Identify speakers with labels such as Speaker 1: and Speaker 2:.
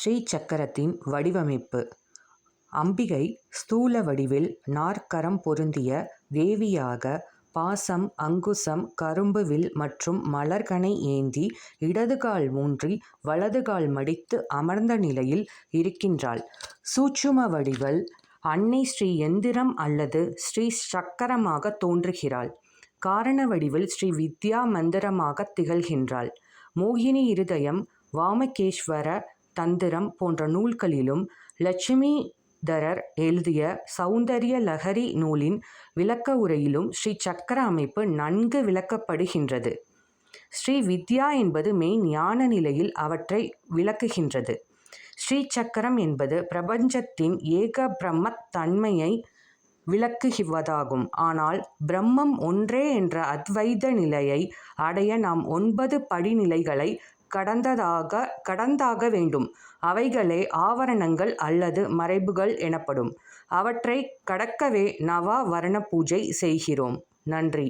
Speaker 1: ஸ்ரீ சக்கரத்தின் வடிவமைப்பு அம்பிகை ஸ்தூல வடிவில் நாற்கரம் பொருந்திய தேவியாக பாசம் அங்குசம் கரும்பு வில் மற்றும் மலர்கனை ஏந்தி இடது கால் ஊன்றி வலது கால் மடித்து அமர்ந்த நிலையில் இருக்கின்றாள். சூட்சும வடிவில் அன்னை ஸ்ரீ எந்திரம் அல்லது ஸ்ரீ சக்கரமாக தோன்றுகிறாள். காரண வடிவில் ஸ்ரீ வித்யா மந்திரமாக திகழ்கின்றாள். மோகினி இருதயம் வாமகேஸ்வர தந்திரம் போன்ற நூல்களிலும் லட்சுமிதரர் எழுதிய சௌந்தரிய லகரி நூலின் விளக்க உரையிலும் ஸ்ரீ சக்கர அமைப்பு நன்கு விளக்கப்படுகின்றது. ஸ்ரீ வித்யா என்பது மெய் ஞான நிலையில் அவற்றை விளக்குகின்றது. ஸ்ரீ சக்கரம் என்பது பிரபஞ்சத்தின் ஏக பிரம்மத் தன்மையை விளக்குவதாகும். ஆனால் பிரம்மம் ஒன்றே என்ற அத்வைத நிலையை அடைய நாம் ஒன்பது படிநிலைகளை கடந்ததாக கடந்தாக வேண்டும். அவைகளே ஆவரணங்கள் அல்லது மறைப்புகள் எனப்படும். அவற்றை கடக்கவே நவா வர்ண பூஜை செய்கிறோம். நன்றி.